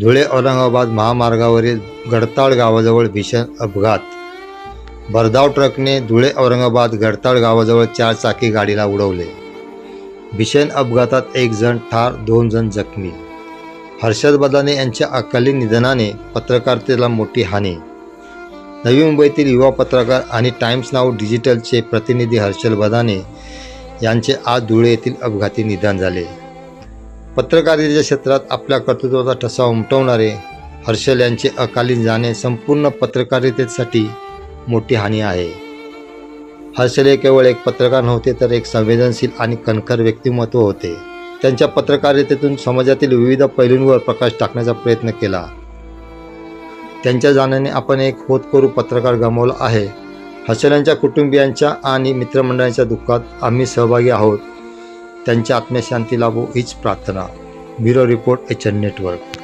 धुळे औरंगाबाद महामार्गावरील गडताळ गावाजवळ भीषण अपघात. भरधाव ट्रकने धुळे औरंगाबाद गडताळ गावाजवळ चार चाकी गाडीला उडवले. भीषण अपघातात एक जण ठार दोन जण जखमी. हर्षद बदाने यांच्या अकाली निधनाने पत्रकारितेला मोठी हानी. नवी मुंबईतील युवा पत्रकार आणि टाइम्स नाव डिजिटलचे प्रतिनिधी हर्षल बदाने यांचे आज धुळे येथील अपघाती निधन झाले. पत्रकारितेच्या क्षेत्रात आपल्या कर्तृत्वाचा ठसा उमटवणारे हर्षल यांचे अकाली जाणे संपूर्ण पत्रकारितेसाठी मोठी हानी आहे. हर्षल हे केवळ एक पत्रकार नव्हते तर एक संवेदनशील आणि कणखर व्यक्तिमत्व होते. त्यांच्या पत्रकारितेतून समाजातील विविध पैलूंवर प्रकाश टाकण्याचा प्रयत्न केला. त्यांच्या जाण्याने आपण एक होतकरू पत्रकार गमावला आहे. हर्षल यांच्या कुटुंबियांच्या आणि मित्रमंडळांच्या दुःखात आम्ही सहभागी आहोत. त्यांच्या आत्मशांती लाभो हीच प्रार्थना. Bureau report H N network.